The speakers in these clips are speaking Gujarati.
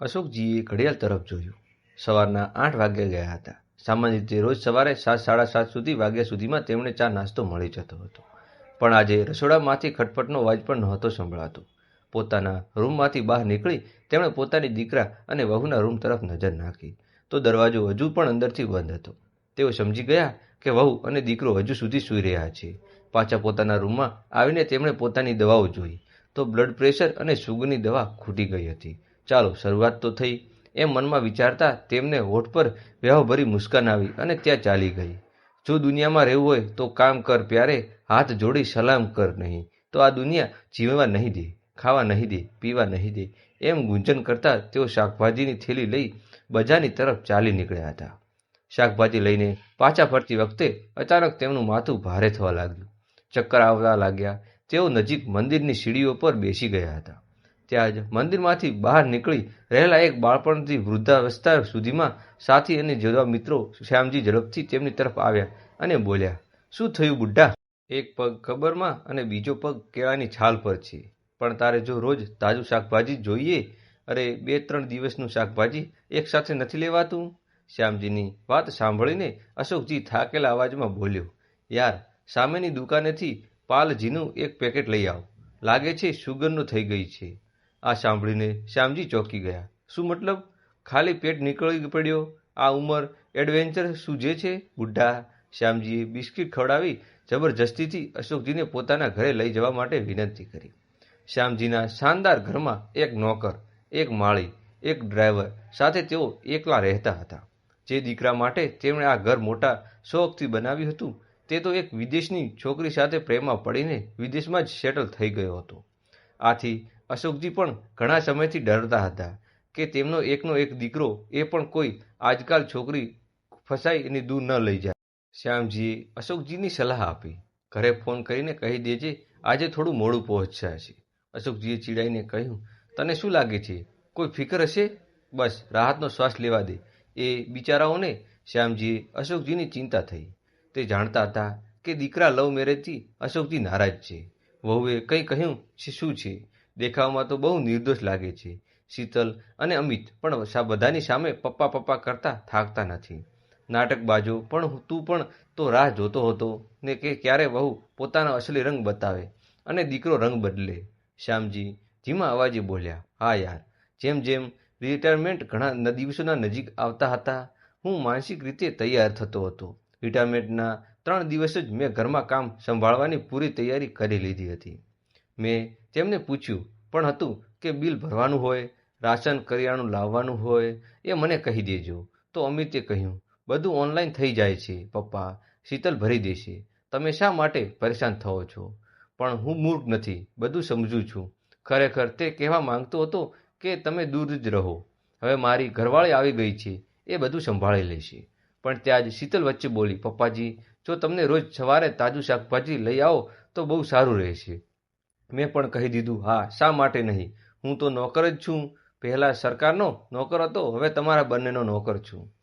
અશોકજીએ ઘડિયાળ તરફ જોયું. સવારના આઠ વાગ્યા ગયા હતા. સામાન્ય રીતે રોજ સવારે સાત, સાડા સાત સુધી, વાગ્યા સુધીમાં તેમણે ચા નાસ્તો મળી જતો હતો. પણ આજે રસોડામાંથી ખટપટનો અવાજ પણ નહોતો સંભળાતો. પોતાના રૂમમાંથી બહાર નીકળી તેમણે પોતાની દીકરા અને વહુના રૂમ તરફ નજર નાખી તો દરવાજો હજુ પણ અંદરથી બંધ હતો. તેઓ સમજી ગયા કે વહુ અને દીકરો હજુ સુધી સૂઈ રહ્યા છે. પાછા પોતાના રૂમમાં આવીને તેમણે પોતાની દવાઓ જોઈ તો બ્લડ પ્રેશર અને શુગરની દવા ખૂટી ગઈ હતી. ચાલો, શરૂઆત તો થઈ એમ મનમાં વિચારતા તેમને હોઠ પર વ્યવભરી મુસ્કાન આવી અને ત્યાં ચાલી ગઈ. જો દુનિયામાં રહેવું હોય તો કામ કર પ્યારે, હાથ જોડી સલામ કર નહીં તો આ દુનિયા જીવવા નહીં દે, ખાવા નહીં દે, પીવા નહીં દે એમ ગુંજન કરતા તેઓ શાકભાજીની થેલી લઈ બજારની તરફ ચાલી નીકળ્યા હતા. શાકભાજી લઈને પાછા ફરતી વખતે અચાનક તેમનું માથું ભારે થવા લાગ્યું. ચક્કર આવવા લાગ્યા. તેઓ નજીક મંદિરની સીડીઓ પર બેસી ગયા હતા. ત્યાં જ મંદિરમાંથી બહાર નીકળી રહેલા એક બાળપણથી વૃદ્ધાવસ્થા સુધીમાં સાથી અને જેવા મિત્રો શ્યામજી ઝડપથી તેમની તરફ આવ્યા અને બોલ્યા, શું થયું બુઢા? એક પગ કબરમાં અને બીજો પગ કેળાની છાલ પર છે. પણ તારે જો રોજ તાજું શાકભાજી જોઈએ, અરે બે ત્રણ દિવસનું શાકભાજી એક સાથે નથી લેવાતું? શ્યામજીની વાત સાંભળીને અશોકજી થાકેલા અવાજમાં બોલ્યો, યાર, સામેની દુકાનેથી પાલજીનું એક પેકેટ લઈ આવ. લાગે છે સુગરનું થઈ ગઈ છે. આ સાંભળીને શ્યામજી ચોંકી ગયા. શું મતલબ? ખાલી પેટ નીકળી પડ્યો? આ ઉંમર એડવેન્ચર શું જે છે? બુઢ્ઢા શ્યામજીએ બિસ્કિટ ખવડાવી જબરજસ્તીથી અશોકજીને પોતાના ઘરે લઈ જવા માટે વિનંતી કરી. શ્યામજીના શાનદાર ઘરમાં એક નોકર, એક માળી, એક ડ્રાઈવર, સાથે તેઓ એકલા રહેતા હતા. જે દીકરા માટે તેમણે આ ઘર મોટા શોખથી બનાવ્યું હતું, તે તો એક વિદેશની છોકરી સાથે પ્રેમમાં પડીને વિદેશમાં જ સેટલ થઈ ગયો હતો. આથી અશોકજી પણ ઘણા સમયથી ડરતા હતા કે તેમનો એકનો એક દીકરો એ પણ કોઈ આજકાલ છોકરી ફસાઈ એની દૂર ન લઈ જાય. શ્યામજીએ અશોકજીની સલાહ આપી. ઘરે ફોન કરીને કહી દેજે, આજે થોડું મોડું પહોંચ્યા છે અશોકજીએ ચીડાઈને કહ્યું, તને શું લાગે છે? કોઈ ફિકર હશે? બસ, રાહતનો શ્વાસ લેવા દે. એ બિચારાઓને શ્યામજીએ અશોકજીની ચિંતા થઈ. તે જાણતા હતા કે દીકરા લવ મેરેજથી અશોકજી નારાજ છે. વહુએ કંઈ કહ્યું છે શું છે? દેખાવમાં તો બહુ નિર્દોષ લાગે છે. શીતલ અને અમિત પણ બધાની સામે પપ્પા પપ્પા કરતા થાકતા નથી. નાટકબાજો પણ તું પણ તો રાહ જોતો હતો ને કે ક્યારે વહુ પોતાનો અસલી રંગ બતાવે અને દીકરો રંગ બદલે. શ્યામજી ધીમા અવાજે બોલ્યા, હા યાર, જેમ જેમ રિટાયરમેન્ટ ઘણા દિવસોના નજીક આવતા હતા, હું માનસિક રીતે તૈયાર થતો હતો. રિટાયરમેન્ટના ત્રણ દિવસ જ મેં ઘરમાં કામ સંભાળવાની પૂરી તૈયારી કરી લીધી હતી. મેં તેમને પૂછ્યું, પણ હતું કે બિલ ભરવાનું હોય, રાશન કરિયાણું લાવવાનું હોય, એ મને કહી દેજો. તો અમિતે કહ્યું, બધું ઓનલાઈન થઈ જાય છે, પપ્પા. શીતલ ભરી દેશે. તમે શા માટે પરેશાન થવો છો? પણ હું મૂર્ખ નથી. બધું સમજું છું. ખરેખર તે કહેવા માંગતો હતો કે તમે દૂર જ રહો. હવે મારી ઘરવાળી આવી ગઈ છે. એ બધું સંભાળી લેશે. પણ ત્યાં જ શીતલ વચ્ચે બોલી, પપ્પાજી, જો તમને રોજ સવારે તાજું શાકભાજી લઈ આવો, તો બહુ સારું રહેશે. મેં પણ કહી દીધું, હા, શા માટે નહીં? હું તો નોકર જ છું. પહેલાં સરકારનો નોકર હતો, હવે તમારા બંનેનો નોકર છું.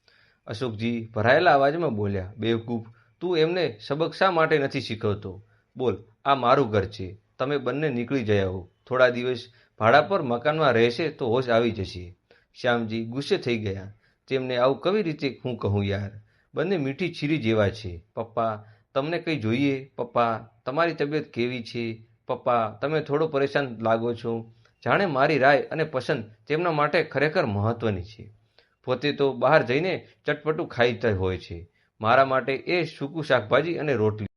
અશોકજી ભરાયેલા અવાજમાં બોલ્યા, બેવકૂફ, તું એમને સબક શા માટે નથી શીખવતો? બોલ, આ મારું ઘર છે. તમે બંને નીકળી જયા હો. થોડા દિવસ ભાડા પર મકાનમાં રહેશે તો હોશ આવી જશે. શ્યામજી ગુસ્સે થઈ ગયા. તેમને આવું કવી રીતે હું કહું યાર? બંને મીઠી છીરી જેવા છે. પપ્પા, તમને કંઈ જોઈએ? પપ્પા, તમારી તબિયત કેવી છે? પપ્પા, તમે થોડો પરેશાન લાગો છો. જાણે મારી રાય અને પસંદ તેમના માટે ખરેખર મહત્વની છે. પોતે તો બહાર જઈને ચટપટું ખાઈ હોય છે. મારા માટે એ સૂકું શાકભાજી અને રોટલી.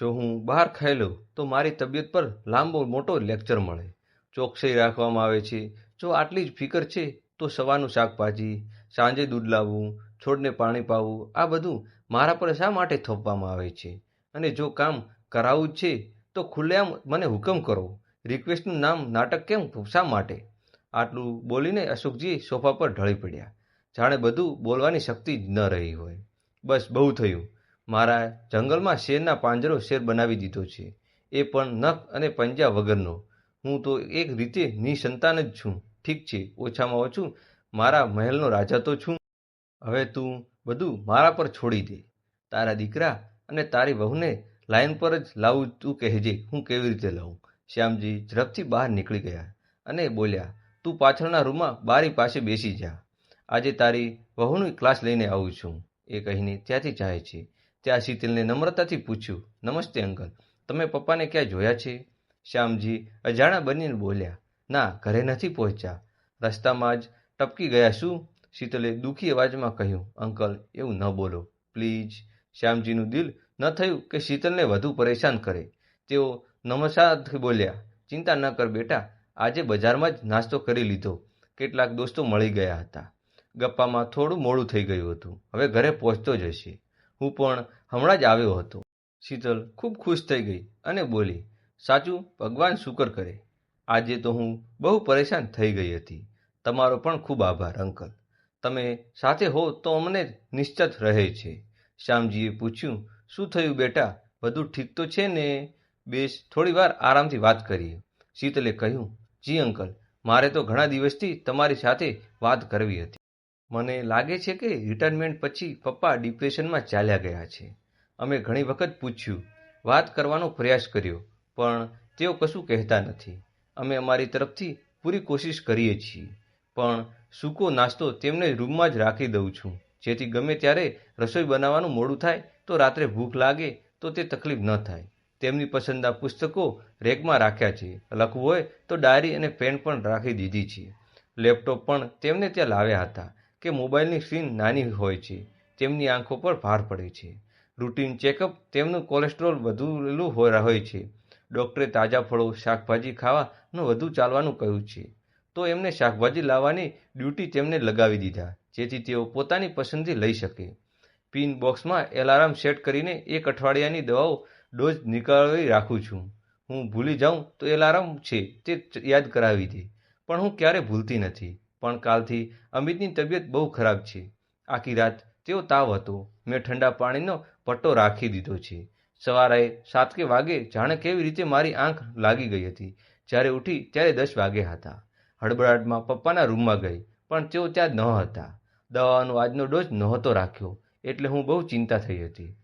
જો હું બહાર ખાઈ લઉં, તો મારી તબિયત પર લાંબો મોટો લેક્ચર મળે. ચોકસાઈ રાખવામાં આવે છે. જો આટલી જ ફિકર છે, તો સવારનું શાકભાજી, સાંજે દૂધ લાવવું, છોડને પાણી પાવું, આ બધું મારા પર શા માટે થોપવામાં આવે છે? અને જો કામ કરાવવું જ છે તો ખુલ્લેઆમ મને હુકમ કરો. રિક્વેસ્ટનું નામ, નાટક કેમ? શા માટે? આટલું બોલીને અશોકજી સોફા પર ઢળી પડ્યા. જાણે બધું બોલવાની શક્તિ જ ન રહી હોય. બસ બહુ થયું. મારા જંગલમાં શેરના પાંજરો શેર બનાવી દીધો છે. એ પણ નખ અને પંજા વગરનો. હું તો એક રીતે નિસંતાન જ છું. ઠીક છે, ઓછામાં ઓછું મારા મહેલનો રાજા તો છું. હવે તું બધું મારા પર છોડી દે. તારા દીકરા અને તારી વહુને લાઈન પર જ લાવું તું કહેજે હું કેવી રીતે લાવું? શ્યામજી ઝડપથી બહાર નીકળી ગયા અને બોલ્યા, તું પાછળના રૂમમાં બારી પાસે બેસી જા. આજે તારી વહુની ક્લાસ લઈને આવું છું. એ કહીને ત્યાંથી જાય છે. ત્યાં શીતલને નમ્રતાથી પૂછ્યું, નમસ્તે અંકલ, તમે પપ્પાને ક્યાં જોયા છે? શ્યામજી અજાણા બનીને બોલ્યા, ના, ઘરે નથી પહોંચ્યા. રસ્તામાં જ ટપકી ગયા શું? શીતલે દુઃખી અવાજમાં કહ્યું, અંકલ, એવું ન બોલો. પ્લીઝ. શ્યામજીનું દિલ ન થયું કે શીતલને વધુ પરેશાન કરે. તેઓ નમસાથી બોલ્યા, ચિંતા ન કર બેટા, આજે બજારમાં જ નાસ્તો કરી લીધો. કેટલાક દોસ્તો મળી ગયા હતા. ગપ્પામાં થોડું મોડું થઈ ગયું હતું. હવે ઘરે પહોંચતો જ હશે. હું પણ હમણાં જ આવ્યો હતો. શીતલ ખૂબ ખુશ થઈ ગઈ અને બોલી, સાચું, ભગવાન શુકર કરે. આજે તો હું બહુ પરેશાન થઈ ગઈ હતી. તમારો પણ ખૂબ આભાર, અંકલ. તમે સાથે હો તો અમને નિશ્ચિત રહે છે. શ્યામજીએ પૂછ્યું શું થયું બેટા? બધું ઠીક તો છે ને? બેસ થોડી વાર આરામથી વાત કરીએ. શીતલે કહ્યું, જી અંકલ, મારે તો ઘણા દિવસથી તમારી સાથે વાત કરવી હતી. મને લાગે છે કે રિટાયરમેન્ટ પછી પપ્પા ડિપ્રેશનમાં ચાલ્યા ગયા છે. અમે ઘણી વખત પૂછ્યું, વાત કરવાનો પ્રયાસ કર્યો, પણ તેઓ કશું કહેતા નથી. અમે અમારી તરફથી પૂરી કોશિશ કરીએ છીએ, પણ સૂકો નાસ્તો તેમને રૂમમાં જ રાખી દઉં છું, જેથી ગમે ત્યારે રસોઈ બનાવવાનું મોડું થાય તો રાત્રે ભૂખ લાગે તો તે તકલીફ ન થાય. તેમની પસંદના પુસ્તકો રેકમાં રાખ્યા છે. લખવું હોય તો ડાયરી અને પેન પણ રાખી દીધી છે. લેપટોપ પણ તેમને ત્યાં લાવ્યા હતા કે મોબાઈલની સ્ક્રીન નાની હોય છે. તેમની આંખો પર ભાર પડે છે. રૂટીન ચેકઅપ તેમનું કોલેસ્ટ્રોલ વધુ હોય છે. ડૉક્ટરે તાજા ફળો, શાકભાજી ખાવાનું વધુ ચાલવાનું કહ્યું છે. તો એમને શાકભાજી લાવવાની ડ્યુટી તેમને લગાવી દીધા, જેથી તેઓ પોતાની પસંદગી લઈ શકે. પિન બોક્સમાં એલાર્મ સેટ કરીને એક અઠવાડિયાની દવાઓ ડોઝ નીકાળી રાખું છું. હું ભૂલી જાઉં તો એલાર્મ છે તે યાદ કરાવી દે. પણ હું ક્યારે ભૂલતી નથી. પણ કાલથી અમિતની તબિયત બહુ ખરાબ છે. આખી રાત તેઓ તાવ હતો. મેં ઠંડા પાણીનો પટ્ટો રાખી દીધો છે. સવારે સાત કે વાગે જાણે કેવી રીતે મારી આંખ લાગી ગઈ હતી. જ્યારે ઉઠી ત્યારે દસ વાગ્યા હતા. હડબડાટમાં પપ્પાના રૂમમાં ગઈ, પણ તેઓ ત્યાં ન હતા દવાનો આજનો ડોઝ નહોતો રાખ્યો. એટલે હું બહુ ચિંતા થઈ હતી.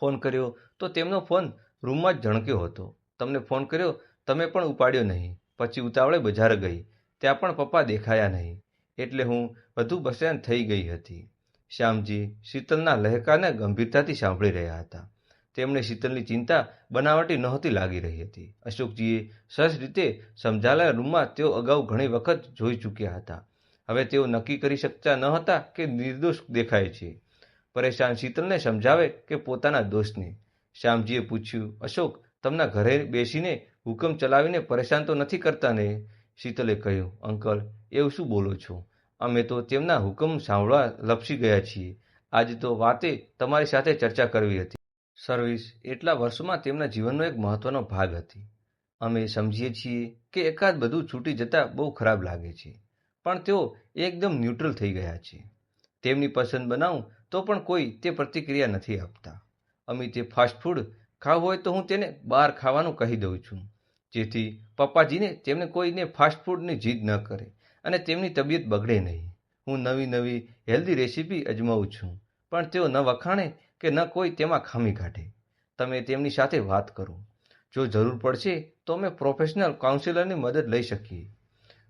ફોન કર્યો તો તેમનો ફોન રૂમમાં જ ઝણક્યો હતો. તમને ફોન કર્યો, તમે પણ ઉપાડ્યો નહીં. પછી ઉતાવળે બજાર ગઈ. ત્યાં પણ પપ્પા દેખાયા નહીં. એટલે હું વધુ બસેન થઈ ગઈ હતી. શ્યામજી શીતલના લહેકાને ગંભીરતાથી સાંભળી રહ્યા હતા. તેમણે શીતલની ચિંતા બનાવટી નહોતી લાગી રહી હતી. અશોકજીએ સહજ રીતે સમજાયેલા રૂમમાં તેઓ અગાઉ ઘણી વખત જોઈ ચૂક્યા હતા. હવે તેઓ નક્કી કરી શકતા ન હતા કે નિર્દોષ દેખાય છે. પરેશાન શીતલને સમજાવે કે પોતાના દોષને શ્યામજીએ પૂછ્યું, અશોક, તમના ઘરે બેસીને હુકમ ચલાવીને પરેશાન તો નથી કરતા ને શીતલે કહ્યું, અંકલ, એવું શું બોલો છો? અમે તો તેમના હુકમ સાંભળવા લપસી ગયા છીએ. આજે તો વાતે તમારી સાથે ચર્ચા કરવી હતી. સર્વિસ એટલા વર્ષોમાં તેમના જીવનનો એક મહત્વનો ભાગ હતી. અમે સમજીએ છીએ કે એકાદ બધું છૂટી જતાં બહુ ખરાબ લાગે છે, પણ તેઓ એકદમ ન્યુટ્રલ થઈ ગયા છે. તેમની પસંદ બનાવું તો પણ કોઈ તે પ્રતિક્રિયા નથી આપતા. અમિતે ફાસ્ટફૂડ ખાવું હોય તો હું તેને બહાર ખાવાનું કહી દઉં છું. જેથી પપ્પાજીને તેમને કોઈને ફાસ્ટફૂડની જીદ ન કરે અને તેમની તબિયત બગડે નહીં. હું નવી નવી હેલ્ધી રેસીપી અજમાવું છું, પણ તેઓ ન વખાણે કે ન કોઈ તેમાં ખામી કાઢે. તમે તેમની સાથે વાત કરો. જો જરૂર પડશે તો અમે પ્રોફેશનલ કાઉન્સિલરની મદદ લઈ શકીએ.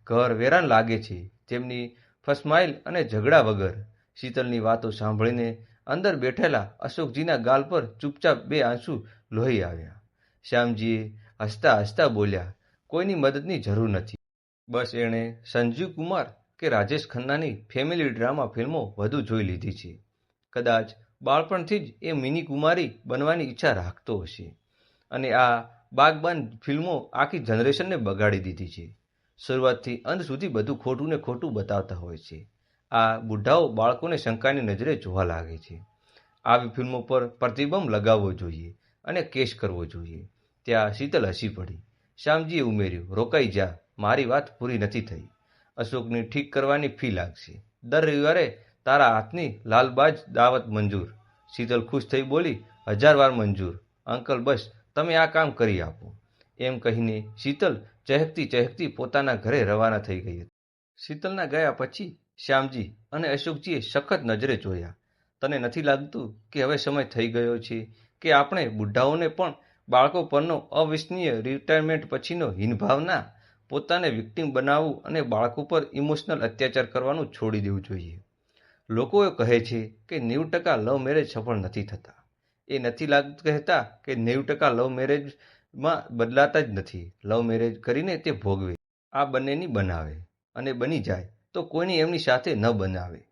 ઘર વેરાન લાગે છે, તેમની ફસમાઇલ અને ઝઘડા વગર શીતલની વાતો સાંભળીને અંદર બેઠેલા અશોકજીના ગાલ પર ચૂપચાપ બે આંસુ લોહી આવ્યા. શ્યામજીએ હસતા હસતા બોલ્યા, કોઈની મદદની જરૂર નથી. બસ એણે સંજીવ કુમાર કે રાજેશ ખન્નાની ફેમિલી ડ્રામા ફિલ્મો વધુ જોઈ લીધી છે. કદાચ બાળપણથી જ એ મિની કુમારી બનવાની ઈચ્છા રાખતો હશે અને આ બાગબાન ફિલ્મો આખી જનરેશનને બગાડી દીધી છે. શરૂઆતથી અંત સુધી બધું ખોટું ને ખોટું બતાવતા હોય છે. આ બુઢાઓ બાળકોને શંકાની નજરે જોવા લાગે છે. આવી ફિલ્મો પર પ્રતિબંધ લગાવવો જોઈએ અને કેસ કરવો જોઈએ. ત્યાં શીતલ હસી પડી. શ્યામજીએ ઉમેર્યું, રોકાઈ જા, મારી વાત પૂરી નથી થઈ. અશોકની ઠીક કરવાની ફી લાગશે. દર રવિવારે તારા હાથની લાલબાજ દાવત મંજૂર. શીતલ ખુશ થઈ બોલી, હજાર વાર મંજૂર. અંકલ, બસ, તમે આ કામ કરી આપો. એમ કહીને શીતલ ચહેકતી ચહેકતી પોતાના ઘરે રવાના થઈ ગઈ હતી. શીતલના ગયા પછી શ્યામજી અને અશોકજીએ સખત નજરે જોયા. તને નથી લાગતું કે હવે સમય થઈ ગયો છે કે આપણે બુઢાઓને પણ બાળકો પરનો અવિશ્વનીય રિટાયરમેન્ટ પછીનો હીનભાવના પોતાને વિક્ટિમ બનાવવું અને બાળકો પર ઇમોશનલ અત્યાચાર કરવાનું છોડી દેવું જોઈએ. લોકો કહે છે કે નેવું ટકા લવ મેરેજ સફળ નથી થતા. એ નથી લાગતું કહેતા કે નેવું ટકા લવ મેરેજમાં બદલાતા જ નથી. લવ મેરેજ કરીને તે ભોગવે. આ બંનેની બનાવે અને બની જાય. તો કોઈની એમની સાથે ન બનાવે.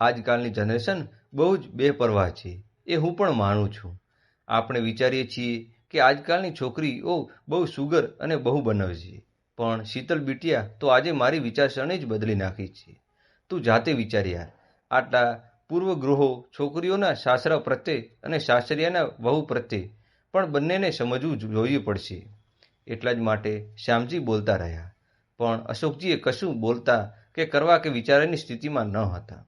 આજકાલની જનરેશન બહુ જ બેપરવાહ છે, એ હું પણ માનું છું. આપણે વિચારીએ છીએ કે આજકાલની છોકરીઓ બહુ સુગર અને બહુ બનાવે છે. પણ શીતલ બીટિયા તો આજે મારી વિચારસરણી જ બદલી નાખી છે. તું જાતે વિચાર યાર. આટલા પૂર્વગૃહો છોકરીઓના સાસરા પ્રત્યે અને સાસરિયાના વહુ પ્રત્યે પણ બંનેને સમજવું જોઈએ પડશે. એટલા જ માટે શ્યામજી બોલતા રહ્યા. પણ અશોકજીએ કશું બોલતા કે કરવા કે વિચારવાની સ્થિતિમાં ન હતા.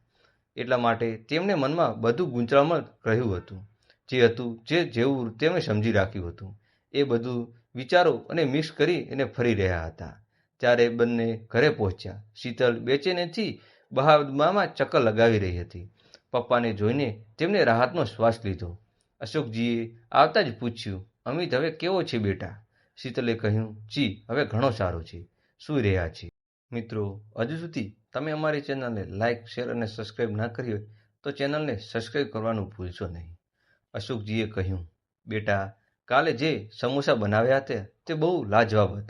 એટલા માટે તેમને મનમાં બધું ગૂંચળામણ રહ્યું હતું. જે હતું, જે જેવું તેમણે સમજી રાખ્યું હતું. એ બધું વિચારો અને મિક્સ કરી અને ફરી રહ્યા હતા. ત્યારે બંને ઘરે પહોંચ્યા. શીતલ બેચેનેથી બહારમાં ચક્કર લગાવી રહી હતી. પપ્પાને જોઈને તેમને રાહતનો શ્વાસ લીધો. અશોકજીએ આવતા જ પૂછ્યું, અમિત, હવે કેવો છે બેટા? શીતલે કહ્યું, જી, હવે ઘણો સારો છે. સૂઈ રહ્યા છે મિત્રો, હજુ સુધી તમે અમારી ચેનલને લાઇક શેર અને સબસ્ક્રાઇબ ના કરી હોય તો ચેનલને સબસ્ક્રાઇબ કરવાનું ભૂલશો નહીં. અશોકજીએ કહ્યું, બેટા, કાલે જે સમોસા બનાવ્યા હતા તે બહુ લાજવાબ હતા.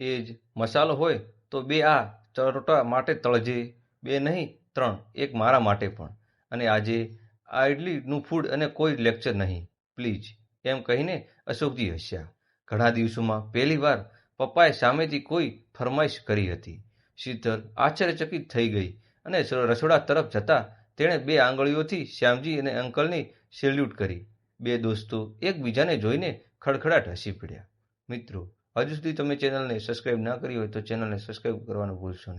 એ જ મસાલો હોય તો બે આ ચરોટા માટે તળજે, બે નહીં, ત્રણ, એક મારા માટે પણ. અને આજે આ ઇડલીનું ફૂડ અને કોઈ લેક્ચર નહીં. પ્લીઝ એમ કહીને અશોકજી હસ્યા. ઘણા દિવસોમાં પહેલીવાર પપ્પાએ સામેથી કોઈ ફરમાઈશ કરી હતી. શીતલ આશ્ચર્યચકિત થઈ ગઈ અને રસોડા તરફ જતા તેણે બે આંગળીઓથી શ્યામજી અને અંકલની સેલ્યુટ કરી. બે દોસ્તો એકબીજાને જોઈને ખડખડાટ હસી પડ્યા. મિત્રો, હજુ સુધી તમે ચેનલને સબસ્ક્રાઇબ ના કરી હોય તો ચેનલને સબસ્ક્રાઇબ કરવાનું ભૂલશો નહીં.